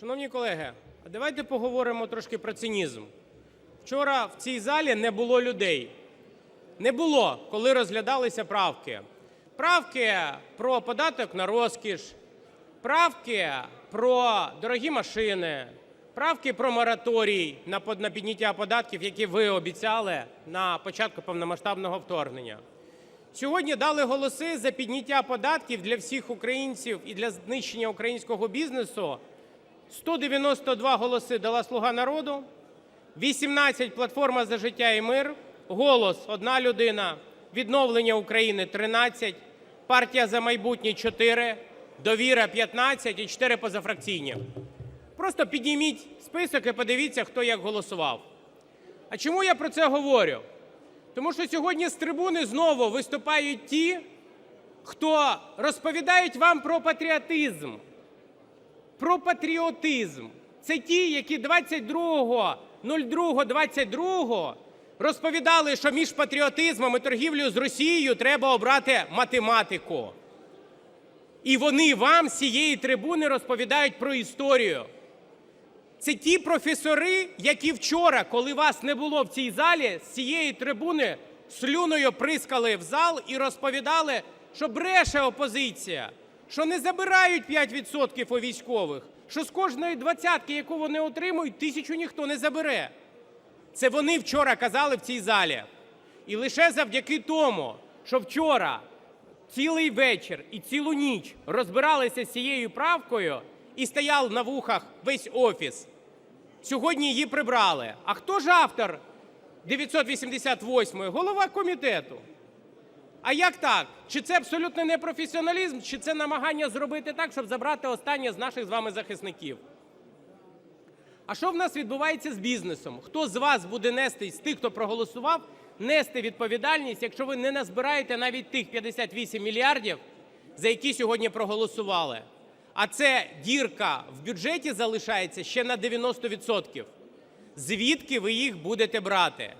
Шановні колеги, а давайте поговоримо трошки про цинізм. Вчора в цій залі не було людей. Не було, коли розглядалися правки. Правки про податок на розкіш, правки про дорогі машини, правки про мораторій на підняття податків, які ви обіцяли на початку повномасштабного вторгнення. Сьогодні дали голоси за підняття податків для всіх українців і для знищення українського бізнесу 192 голоси дала "Слуга народу", 18 – "Платформа за життя і мир", "Голос" – 1 людина, "Відновлення України" – 13, "Партія "За майбутнє" – 4, "Довіра" – 15 і 4 позафракційні. Просто підніміть список і подивіться, хто як голосував. А чому я про це говорю? Тому що сьогодні з трибуни знову виступають ті, хто розповідають вам про патріотизм, про патріотизм. Це ті, які 22.02.22 розповідали, що між патріотизмом і торгівлею з Росією треба обрати математику. І вони вам з цієї трибуни розповідають про історію. Це ті професори, які вчора, коли вас не було в цій залі, з цієї трибуни слюною прискали в зал і розповідали, що бреше опозиція, що не забирають 5% у військових, що з кожної двадцятки, яку вони отримують, тисячу ніхто не забере. Це вони вчора казали в цій залі. І лише завдяки тому, що вчора цілий вечір і цілу ніч розбиралися з цією правкою і стояв на вухах весь офіс. Сьогодні її прибрали. А хто ж автор 988-ї? Голова комітету. А як так? Чи це абсолютно непрофесіоналізм, чи це намагання зробити так, щоб забрати останнє з наших з вами захисників? А що в нас відбувається з бізнесом? Хто з вас буде нести, з тих, хто проголосував, нести відповідальність, якщо ви не назбираєте навіть тих 58 мільярдів, за які сьогодні проголосували? А це дірка в бюджеті залишається ще на 90%. Звідки ви їх будете брати?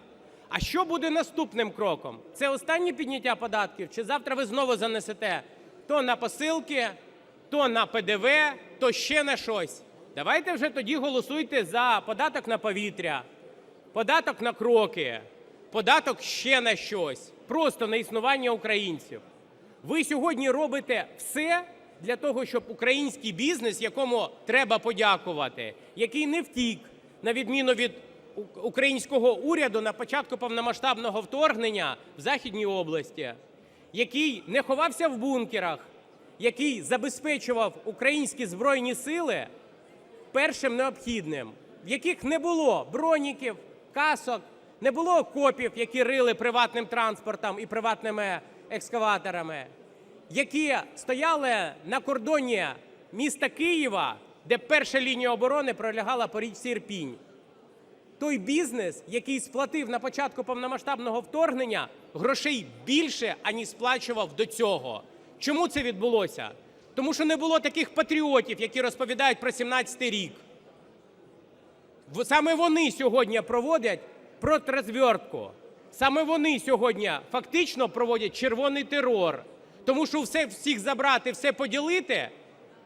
А що буде наступним кроком? Це останнє підняття податків, чи завтра ви знову занесете то на посилки, то на ПДВ, то ще на щось? Давайте вже тоді голосуйте за податок на повітря, податок на кроки, податок ще на щось, просто на існування українців. Ви сьогодні робите все для того, щоб український бізнес, якому треба подякувати, який не втік, на відміну від українського уряду на початку повномасштабного вторгнення в Західній області, який не ховався в бункерах, який забезпечував українські збройні сили першим необхідним, в яких не було броніків, касок, не було окопів, які рили приватним транспортом і приватними екскаваторами, які стояли на кордоні міста Києва, де перша лінія оборони пролягала по річці Ірпінь. Той бізнес, який сплатив на початку повномасштабного вторгнення грошей більше, аніж сплачував до цього. Чому це відбулося? Тому що не було таких патріотів, які розповідають про 17-й рік. Саме вони сьогодні проводять протрозвертку. Саме вони сьогодні фактично проводять червоний терор. Тому що все, всіх забрати, все поділити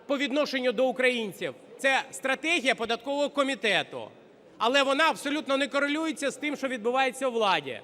по відношенню до українців це стратегія податкового комітету. Але вона абсолютно не корелюється з тим, що відбувається у владі.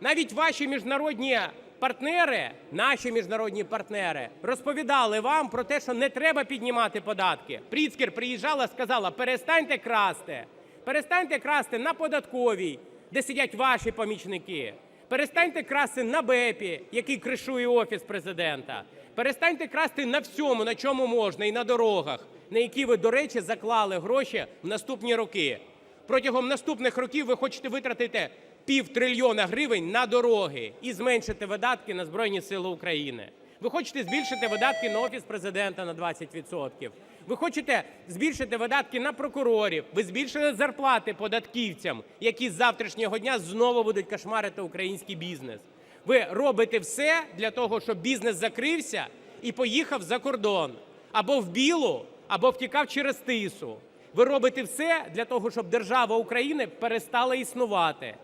Навіть ваші міжнародні партнери, наші міжнародні партнери, розповідали вам про те, що не треба піднімати податки. Пріцкер приїжджала, сказала: перестаньте красти, перестаньте красти на податковій, де сидять ваші помічники. Перестаньте красти на БЕПі, який кришує офіс президента. Перестаньте красти на всьому, на чому можна, і на дорогах, на які ви, до речі, заклали гроші в наступні роки. Протягом наступних років ви хочете витратити пів трильйона гривень на дороги і зменшити видатки на Збройні Сили України. Ви хочете збільшити видатки на Офіс президента на 20%. Ви хочете збільшити видатки на прокурорів. Ви збільшили зарплати податківцям, які з завтрашнього дня знову будуть кошмарити український бізнес. Ви робите все для того, щоб бізнес закрився і поїхав за кордон або в білу, або втікав через тису. Ви робите все для того, щоб держава України перестала існувати.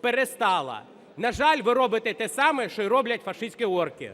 Перестала. На жаль, ви робите те саме, що й роблять фашистські орки.